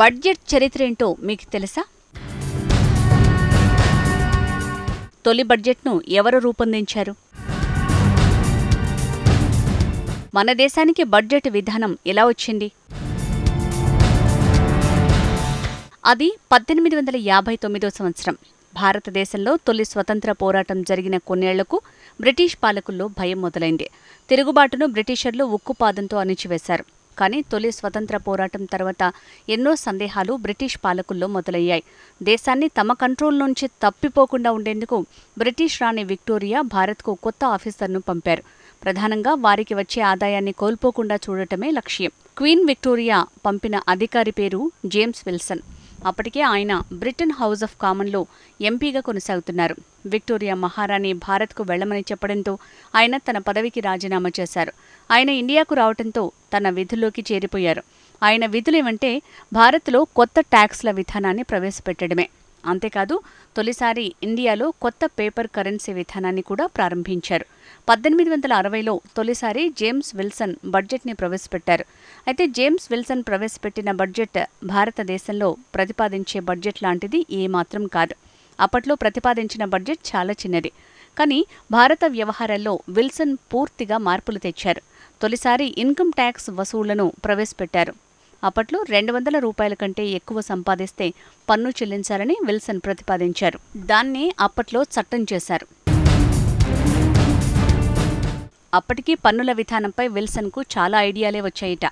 Budget చరిత్ర ఏంటో మీకు తెలుసా? తొలి బడ్జెట్ను ఎవరు రూపొందించారు? మన దేశానికి బడ్జెట్ విధానం ఎలా వచ్చింది? అది పద్దెనిమిది వందల యాభై తొమ్మిదో సంవత్సరం. భారతదేశంలో తొలి స్వతంత్ర పోరాటం జరిగిన కొన్నేళ్ళకు బ్రిటిష్ పాలకుల్లో భయం మొదలైంది. తిరుగుబాటును బ్రిటిషర్లు ఉక్కుపాదంతో అణిచివేశారు. కానీ తొలి స్వతంత్ర పోరాటం తర్వాత ఎన్నో సందేహాలు బ్రిటిష్ పాలకుల్లో మొదలయ్యాయి. దేశాన్ని తమ కంట్రోల్ నుంచి తప్పిపోకుండా ఉండేందుకు బ్రిటిష్ రాణి విక్టోరియా భారత్కు కొత్త ఆఫీసర్ను పంపారు. ప్రధానంగా వారికి వచ్చే ఆదాయాన్ని కోల్పోకుండా చూడటమే లక్ష్యం. క్వీన్ విక్టోరియా పంపిన అధికారి పేరు జేమ్స్ విల్సన్. అప్పటికే ఆయన బ్రిటన్ హౌస్ ఆఫ్ కామన్లో ఎంపీగా కొనసాగుతున్నారు. విక్టోరియా మహారాణి భారత్కు వెళ్ళమని చెప్పడంతో ఆయన తన పదవికి రాజీనామా చేశారు. ఆయన ఇండియాకు రావడంతో తన విధుల్లోకి చేరిపోయారు. ఆయన విధులేమంటే భారత్లో కొత్త ట్యాక్స్ల విధానాన్ని ప్రవేశపెట్టడమే. అంతేకాదు తొలిసారి ఇండియాలో కొత్త పేపర్ కరెన్సీ విధానాన్ని కూడా ప్రారంభించారు. పద్దెనిమిది వందల అరవైలో తొలిసారి జేమ్స్ విల్సన్ బడ్జెట్ని ప్రవేశపెట్టారు. అయితే జేమ్స్ విల్సన్ ప్రవేశపెట్టిన బడ్జెట్ భారతదేశంలో ప్రతిపాదించే బడ్జెట్ లాంటిది ఏమాత్రం కాదు. అప్పట్లో ప్రతిపాదించిన బడ్జెట్ చాలా చిన్నది. కానీ భారత వ్యవహారాల్లో విల్సన్ పూర్తిగా మార్పులు తెచ్చారు. తొలిసారి ఇన్కమ్ ట్యాక్స్ వసూళ్ళను ప్రవేశపెట్టారు. అప్పట్లో రెండు వందల రూపాయల కంటే ఎక్కువ సంపాదిస్తే పన్ను చెల్లించాలని విల్సన్ ప్రతిపాదించారు. దాన్ని అప్పట్లో చట్టం చేశారు. అప్పటికీ పన్నుల విధానంపై విల్సన్కు చాలా ఐడియాలే వచ్చాయట.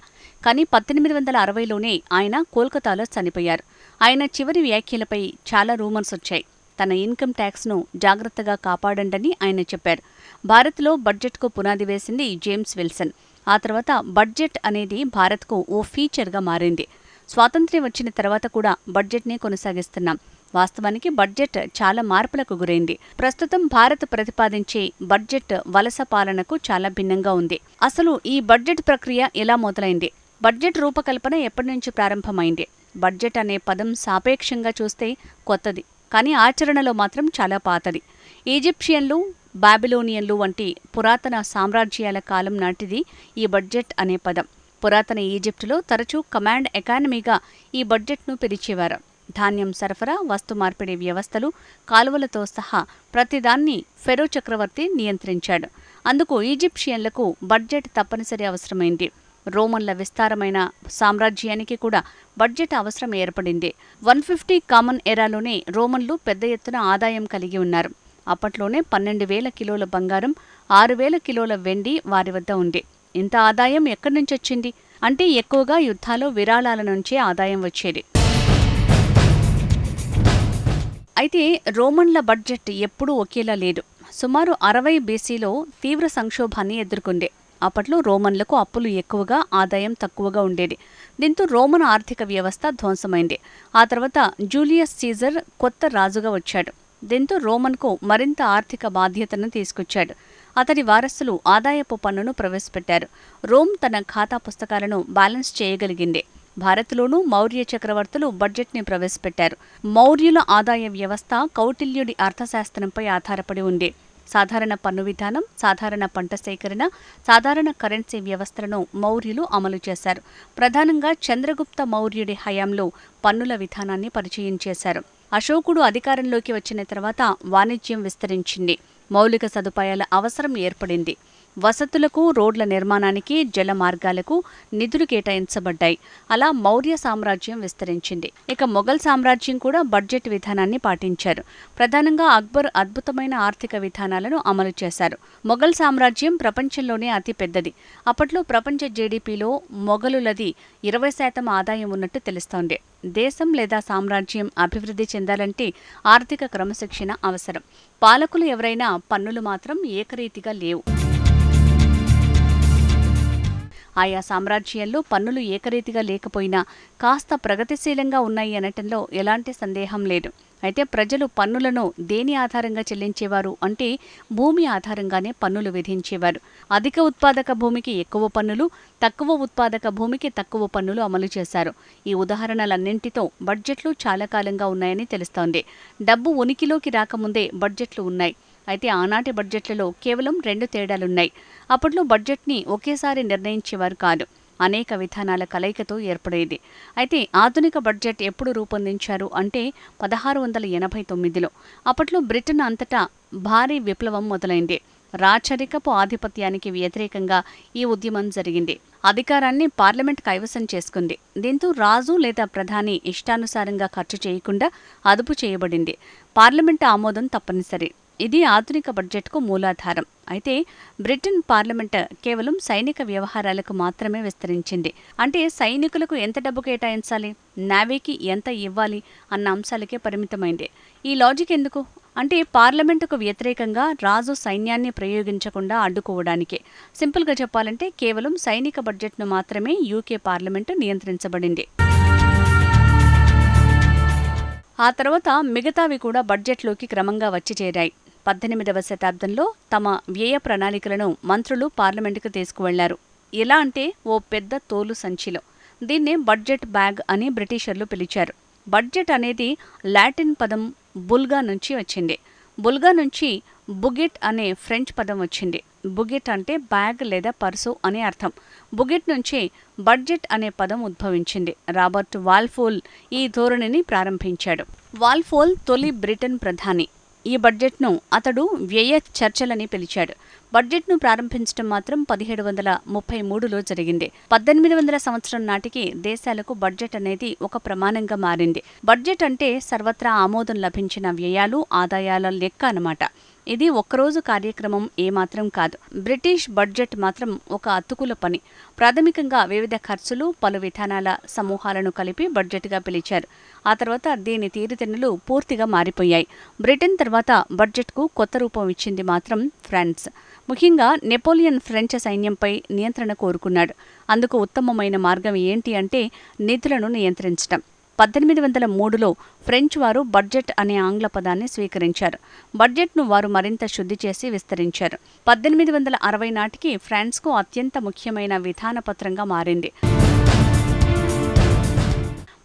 కానీ పద్దెనిమిది వందల అరవైలోనే ఆయన కోల్కతాలో చనిపోయారు. ఆయన చివరి వ్యాఖ్యలపై చాలా రూమర్స్ వచ్చాయి. తన ఇన్కమ్ ట్యాక్స్ను జాగ్రత్తగా కాపాడండని ఆయన చెప్పారు. భారత్లో బడ్జెట్కు పునాది వేసింది జేమ్స్ విల్సన్. ఆ తర్వాత బడ్జెట్ అనేది భారత్కు ఓ ఫీచర్గా మారింది. స్వాతంత్ర్యం వచ్చిన తర్వాత కూడా బడ్జెట్నే కొనసాగిస్తున్నాం. వాస్తవానికి బడ్జెట్ చాలా మార్పులకు గురైంది. ప్రస్తుతం భారత్ ప్రతిపాదించే బడ్జెట్ వలస పాలనకు చాలా భిన్నంగా ఉంది. అసలు ఈ బడ్జెట్ ప్రక్రియ ఎలా మొదలైంది? బడ్జెట్ రూపకల్పన ఎప్పటి నుంచి ప్రారంభమైంది? బడ్జెట్ అనే పదం సాపేక్షంగా చూస్తే కొత్తది కానీ ఆచరణలో మాత్రం చాలా పాతది. ఈజిప్షియన్లు బాబిలోనియన్లు వంటి పురాతన సామ్రాజ్యాల కాలం నాటిది ఈ బడ్జెట్ అనే పదం. పురాతన ఈజిప్టులో తరచూ కమాండ్ ఎకానమీగా ఈ బడ్జెట్ను పిలిచేవారు. ధాన్యం సరఫరా వస్తు మార్పిడి వ్యవస్థలు కాలువలతో సహా ప్రతిదాన్ని ఫెరో చక్రవర్తి నియంత్రించాడు. అందుకు ఈజిప్షియన్లకు బడ్జెట్ తప్పనిసరి అవసరమైంది. రోమన్ల విస్తారమైన సామ్రాజ్యానికి కూడా బడ్జెట్ అవసరం ఏర్పడింది. వన్ ఫిఫ్టీ కామన్ ఎరాలోనే రోమన్లు పెద్ద ఎత్తున ఆదాయం కలిగి ఉన్నారు. అప్పట్లోనే పన్నెండు వేల కిలోల బంగారం ఆరు వేల కిలోల వెండి వారి వద్ద ఉంది. ఇంత ఆదాయం ఎక్కడి నుంచి వచ్చింది? అంటే ఎక్కువగా యుద్ధాలు విరాళాల నుంచే ఆదాయం వచ్చేది. అయితే రోమన్ల బడ్జెట్ ఎప్పుడూ ఒకేలా లేదు. సుమారు అరవై బీసీలో తీవ్ర సంక్షోభాన్ని ఎదుర్కొంది. అప్పట్లో రోమన్లకు అప్పులు ఎక్కువగా ఆదాయం తక్కువగా ఉండేది. దీంతో రోమన్ ఆర్థిక వ్యవస్థ ధ్వంసమైంది. ఆ తర్వాత జూలియస్ సీజర్ కొత్త రాజుగా వచ్చాడు. దీంతో రోమన్కు మరింత ఆర్థిక బాధ్యతను తీసుకొచ్చాడు. అతడి వారసులు ఆదాయపు పన్నును ప్రవేశపెట్టారు. రోమ్ తన ఖాతా పుస్తకాలను బ్యాలెన్స్ చేయగలిగింది. భారత్లోనూ మౌర్య చక్రవర్తులు బడ్జెట్ని ప్రవేశపెట్టారు. మౌర్యుల ఆదాయ వ్యవస్థ కౌటిల్యుడి అర్థశాస్త్రంపై ఆధారపడి ఉంది. సాధారణ పన్ను విధానం సాధారణ పంట సేకరణ సాధారణ కరెన్సీ వ్యవస్థలను మౌర్యులు అమలు చేశారు. ప్రధానంగా చంద్రగుప్త మౌర్యుడి హయాంలో పన్నుల విధానాన్ని పరిచయం చేశారు. అశోకుడు అధికారంలోకి వచ్చిన తర్వాత వాణిజ్యం విస్తరించింది. మౌలిక సదుపాయాల అవసరం ఏర్పడింది. వసతులకు రోడ్ల నిర్మాణానికి జల మార్గాలకు నిధులు కేటాయించబడ్డాయి. అలా మౌర్య సామ్రాజ్యం విస్తరించింది. ఇక మొఘల్ సామ్రాజ్యం కూడా బడ్జెట్ విధానాన్ని పాటించారు. ప్రధానంగా అక్బర్ అద్భుతమైన ఆర్థిక విధానాలను అమలు చేశారు. మొఘల్ సామ్రాజ్యం ప్రపంచంలోనే అతి పెద్దది. అప్పట్లో ప్రపంచ జీడిపిలో మొఘలులది ఇరవై శాతం ఆదాయం ఉన్నట్టు తెలుస్తోంది. దేశం లేదా సామ్రాజ్యం అభివృద్ధి చెందాలంటే ఆర్థిక క్రమశిక్షణ అవసరం. పాలకులు ఎవరైనా పన్నులు మాత్రం ఏకరీతిగా లేవు. ఆయా సామ్రాజ్యాల్లో పన్నులు ఏకరీతిగా లేకపోయినా కాస్త ప్రగతిశీలంగా ఉన్నాయి అనటంలో ఎలాంటి సందేహం లేదు. అయితే ప్రజలు పన్నులను దేని ఆధారంగా చెల్లించేవారు అంటే భూమి ఆధారంగానే పన్నులు విధించేవారు. అధిక ఉత్పాదక భూమికి ఎక్కువ పన్నులు తక్కువ ఉత్పాదక భూమికి తక్కువ పన్నులు అమలు చేశారు. ఈ ఉదాహరణలన్నింటితో బడ్జెట్లు చాలా కాలంగా ఉన్నాయని తెలుస్తోంది. డబ్బు ఉనికిలోకి రాకముందే బడ్జెట్లు ఉన్నాయి. అయితే ఆనాటి బడ్జెట్లలో కేవలం రెండు తేడాలున్నాయి. అప్పట్లో బడ్జెట్ని ఒకేసారి నిర్ణయించేవారు కాదు. అనేక విధానాల కలయికతో ఏర్పడేది. అయితే ఆధునిక బడ్జెట్ ఎప్పుడు రూపొందించారు అంటే పదహారు వందల ఎనభై తొమ్మిదిలో. అప్పట్లో బ్రిటన్ అంతటా భారీ విప్లవం మొదలైంది. రాచరికపు ఆధిపత్యానికి వ్యతిరేకంగా ఈ ఉద్యమం జరిగింది. అధికారాన్ని పార్లమెంట్ కైవసం చేసుకుంది. దీంతో రాజు లేదా ప్రధాని ఇష్టానుసారంగా ఖర్చు చేయకుండా అదుపు చేయబడింది. పార్లమెంట్ ఆమోదం తప్పనిసరి. ఇది ఆధునిక బడ్జెట్కు మూలాధారం. అయితే బ్రిటన్ పార్లమెంట్ కేవలం సైనిక వ్యవహారాలకు మాత్రమే విస్తరించింది. అంటే సైనికులకు ఎంత డబ్బు కేటాయించాలి? నావీకి ఎంత ఇవ్వాలి? అన్న అంశాలకే పరిమితమైంది. ఈ లాజిక్ ఎందుకు? అంటే పార్లమెంటుకు వ్యతిరేకంగా రాజు సైన్యాన్ని ప్రయోగించకుండా అడ్డుకోవడానికే. సింపుల్గా చెప్పాలంటే కేవలం సైనిక బడ్జెట్ను మాత్రమే యూకే పార్లమెంటు నియంత్రించబడింది. ఆ తర్వాత మిగతావి కూడా బడ్జెట్లోకి క్రమంగా వచ్చి చేరాయి. పద్దెనిమిదవ శతాబ్దంలో తమ వ్యయ ప్రణాళికలను మంత్రులు పార్లమెంటుకు తీసుకువెళ్ళారు. ఎలా అంటే ఓ పెద్ద తోలు సంచిలో. దీన్నే బడ్జెట్ బ్యాగ్ అని బ్రిటిషర్లు పిలిచారు. బడ్జెట్ అనేది లాటిన్ పదం బుల్గా నుంచి వచ్చింది. బుల్గా నుంచి బుగెట్ అనే ఫ్రెంచ్ పదం వచ్చింది. బుగెట్ అంటే బ్యాగ్ లేదా పర్సు అనే అర్థం. బుగెట్ నుంచి బడ్జెట్ అనే పదం ఉద్భవించింది. రాబర్ట్ వాల్ఫోల్ ఈ ధోరణిని ప్రారంభించాడు. వాల్ఫోల్ తొలి బ్రిటన్ ప్రధాని. ఈ బడ్జెట్ను అతడు వ్యయ చర్చలని పిలిచాడు. బడ్జెట్ను ప్రారంభించడం మాత్రం పదిహేడు వందల ముప్పై మూడులో జరిగింది. పద్దెనిమిది వందల సంవత్సరం నాటికి దేశాలకు బడ్జెట్ అనేది ఒక ప్రమాణంగా మారింది. బడ్జెట్ అంటే సర్వత్రా ఆమోదం లభించిన వ్యయాలు ఆదాయాల లెక్క అన్నమాట. ఇది ఒక్కరోజు కార్యక్రమం ఏమాత్రం కాదు. బ్రిటిష్ బడ్జెట్ మాత్రం ఒక అతుకుల పని. ప్రాథమికంగా వివిధ ఖర్చులు పలు విధానాల సమూహాలను కలిపి బడ్జెట్గా పిలిచారు. ఆ తర్వాత దీని తీరుతెన్నులు పూర్తిగా మారిపోయాయి. బ్రిటన్ తర్వాత బడ్జెట్కు కొత్త రూపం ఇచ్చింది మాత్రం ఫ్రాన్స్. ముఖ్యంగా నెపోలియన్ ఫ్రెంచ్ సైన్యంపై నియంత్రణ కోరుకున్నాడు. అందుకు ఉత్తమమైన మార్గం ఏంటి అంటే నిధులను నియంత్రించడం పద్దెనిమిది వందల మూడులో ఫ్రెంచ్ వారు బడ్జెట్ అనే ఆంగ్ల పదాన్ని స్వీకరించారు. బడ్జెట్ను వారు మరింత శుద్ధి చేసి విస్తరించారు. పద్దెనిమిది వందల అరవై నాటికి ఫ్రాన్స్కు అత్యంత ముఖ్యమైన విధానపత్రంగా మారింది.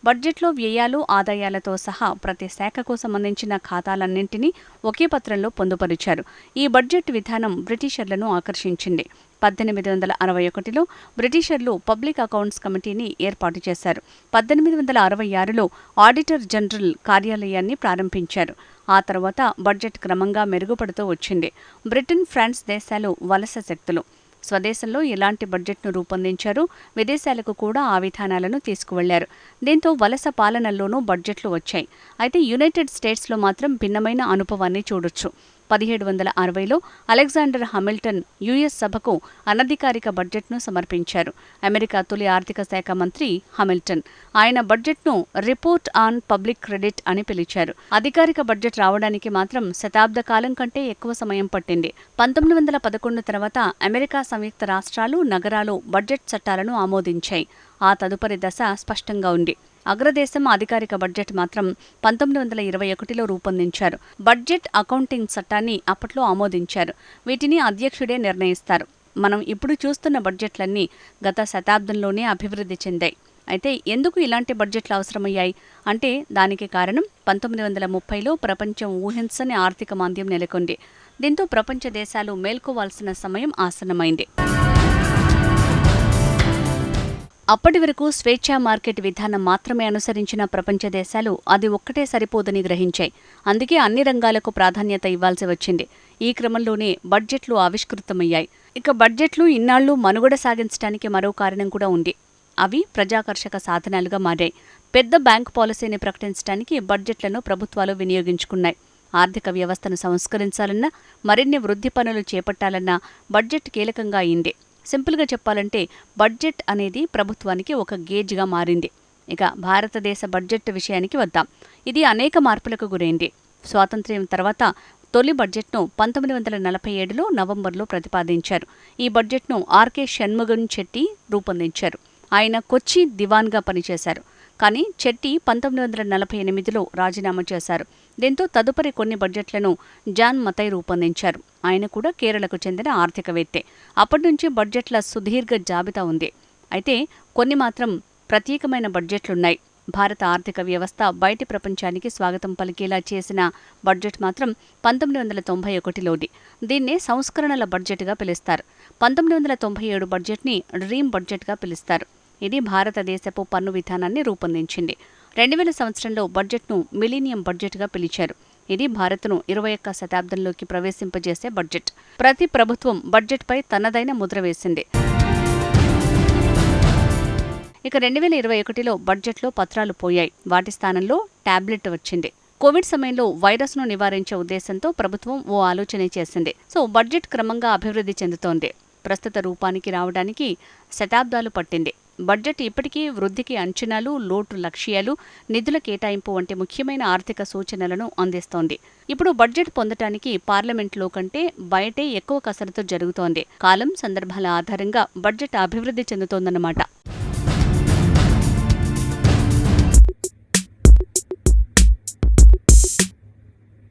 బడ్జెట్లో వ్యయాలు ఆదాయాలతో సహా ప్రతి శాఖకు సంబంధించిన ఖాతాలన్నింటినీ ఒకే పత్రంలో పొందుపరిచారు. ఈ బడ్జెట్ విధానం బ్రిటిషర్లను ఆకర్షించింది. పద్దెనిమిది వందల అరవై ఒకటిలో బ్రిటిషర్లు పబ్లిక్ అకౌంట్స్ కమిటీని ఏర్పాటు చేశారు. పద్దెనిమిది వందల అరవై ఆరులో ఆడిటర్ జనరల్ కార్యాలయాన్ని ప్రారంభించారు. ఆ తర్వాత బడ్జెట్ క్రమంగా మెరుగుపడుతూ వచ్చింది. బ్రిటన్ ఫ్రాన్స్ దేశాలు వలస శక్తులు. స్వదేశంలో ఎలాంటి బడ్జెట్ను రూపొందించారు? విదేశాలకు కూడా ఆ విధానాలను తీసుకువెళ్ళారు. దీంతో వలస పాలనల్లోనూ బడ్జెట్లు వచ్చాయి. అయితే యునైటెడ్ స్టేట్స్లో మాత్రం భిన్నమైన అనుభవాన్ని చూడొచ్చు. పదిహేడు వందల అరవైలో అలెగ్జాండర్ హమిల్టన్ యుఎస్ సభకు అనధికారిక బడ్జెట్ను సమర్పించారు. అమెరికా తొలి ఆర్థిక శాఖ మంత్రి హమిల్టన్. ఆయన బడ్జెట్ను రిపోర్ట్ ఆన్ పబ్లిక్ క్రెడిట్ అని పిలిచారు. అధికారిక బడ్జెట్ రావడానికి మాత్రం శతాబ్ద కాలం కంటే ఎక్కువ సమయం పట్టింది. పంతొమ్మిది వందల పదకొండు తర్వాత అమెరికా సంయుక్త రాష్ట్రాలు నగరాలు బడ్జెట్ చట్టాలను ఆమోదించాయి. ఆ తదుపరి దశ స్పష్టంగా ఉంది. అగ్రదేశం అధికారిక బడ్జెట్ మాత్రం పంతొమ్మిది వందల ఇరవై ఒకటిలో రూపొందించారు. బడ్జెట్ అకౌంటింగ్ చట్టాన్ని అప్పట్లో ఆమోదించారు. వీటిని అధ్యక్షుడే నిర్ణయిస్తారు. మనం ఇప్పుడు చూస్తున్న బడ్జెట్లన్నీ గత శతాబ్దంలోనే అభివృద్ధి చెందాయి. అయితే ఎందుకు ఇలాంటి బడ్జెట్లు అవసరమయ్యాయి? అంటే దానికి కారణం పంతొమ్మిది వందల ముప్పైలో ప్రపంచం ఊహించని ఆర్థిక మాంద్యం నెలకొంది. దీంతో ప్రపంచ దేశాలు మేల్కోవాల్సిన సమయం ఆసన్నమైంది. అప్పటి వరకు స్వేచ్ఛా మార్కెట్ విధానం మాత్రమే అనుసరించిన ప్రపంచ దేశాలు అది ఒక్కటే సరిపోదని గ్రహించాయి. అందుకే అన్ని రంగాలకు ప్రాధాన్యత ఇవ్వాల్సి వచ్చింది. ఈ క్రమంలోనే బడ్జెట్లు ఆవిష్కృతమయ్యాయి. ఇక బడ్జెట్లు ఇన్నాళ్ళు మనుగడ సాగించడానికి మరో కారణం కూడా ఉంది. అవి ప్రజాకర్షక సాధనాలుగా మారాయి. పెద్ద బ్యాంక్ పాలసీని ప్రకటించడానికి బడ్జెట్లను ప్రభుత్వాలు వినియోగించుకున్నాయి. ఆర్థిక వ్యవస్థను సంస్కరించాలన్నా మరిన్ని వృద్ధి పనులు చేపట్టాలన్నా బడ్జెట్ కీలకంగా అయింది. సింపుల్గా చెప్పాలంటే బడ్జెట్ అనేది ప్రభుత్వానికి ఒక గేజ్గా మారింది. ఇక భారతదేశ బడ్జెట్ విషయానికి వద్దాం. ఇది అనేక మార్పులకు గురైంది. స్వాతంత్ర్యం తర్వాత తొలి బడ్జెట్ను పంతొమ్మిది వందల నలభై ఏడులో నవంబర్లో ప్రతిపాదించారు. ఈ బడ్జెట్ను ఆర్కే షణ్ముగన్ చెట్టి రూపొందించారు. ఆయన కొచ్చి దివాన్గా పనిచేశారు. కానీ చెట్టి పంతొమ్మిది వందల నలభై ఎనిమిదిలో రాజీనామా చేశారు. దీంతో తదుపరి కొన్ని బడ్జెట్లను జాన్ మతై రూపొందించారు. ఆయన కూడా కేరళకు చెందిన ఆర్థికవేత్తే. అప్పటి నుంచి బడ్జెట్ల సుదీర్ఘ జాబితా ఉంది. అయితే కొన్ని మాత్రం ప్రత్యేకమైన బడ్జెట్లున్నాయి. భారత ఆర్థిక వ్యవస్థ బయటి ప్రపంచానికి స్వాగతం పలికేలా చేసిన బడ్జెట్ మాత్రం పంతొమ్మిది వందల తొంభై ఒకటిలోది. దీన్నే సంస్కరణల బడ్జెట్గా పిలుస్తారు. పంతొమ్మిది వందల తొంభై ఏడు బడ్జెట్ని డ్రీమ్ బడ్జెట్గా పిలుస్తారు. ఇది భారతదేశపు పన్ను విధానాన్ని రూపొందించింది. రెండు వేల సంవత్సరంలో బడ్జెట్ను మిలీనియం బడ్జెట్గా పిలిచారు. ఇది భారత్ను ఇరవై ఒక్క శతాబ్దంలోకి ప్రవేశింపజేసే బడ్జెట్. ప్రతి ప్రభుత్వం బడ్జెట్పై తనదైన ముద్ర వేసింది. ఇక రెండు వేల ఇరవై ఒకటిలో బడ్జెట్లో పత్రాలు పోయాయి. వాటి స్థానంలో టాబ్లెట్ వచ్చింది. కోవిడ్ సమయంలో వైరస్ను నివారించే ఉద్దేశంతో ప్రభుత్వం ఓ ఆలోచన చేసింది. సో బడ్జెట్ క్రమంగా అభివృద్ధి చెందుతోంది. ప్రస్తుత రూపానికి రావడానికి శతాబ్దాలు పట్టింది. బడ్జెట్ ఇప్పటికీ వృద్ధికి అంచనాలు లోటు లక్ష్యాలు నిధుల కేటాయింపు వంటి ముఖ్యమైన ఆర్థిక సూచనలను అందిస్తోంది. ఇప్పుడు బడ్జెట్ పొందటానికి పార్లమెంట్లో కంటే బయటే ఎక్కువ కసరత్తు జరుగుతోంది. కాలం సందర్భాల ఆధారంగా బడ్జెట్ అభివృద్ధి చెందుతోందన్నమాట.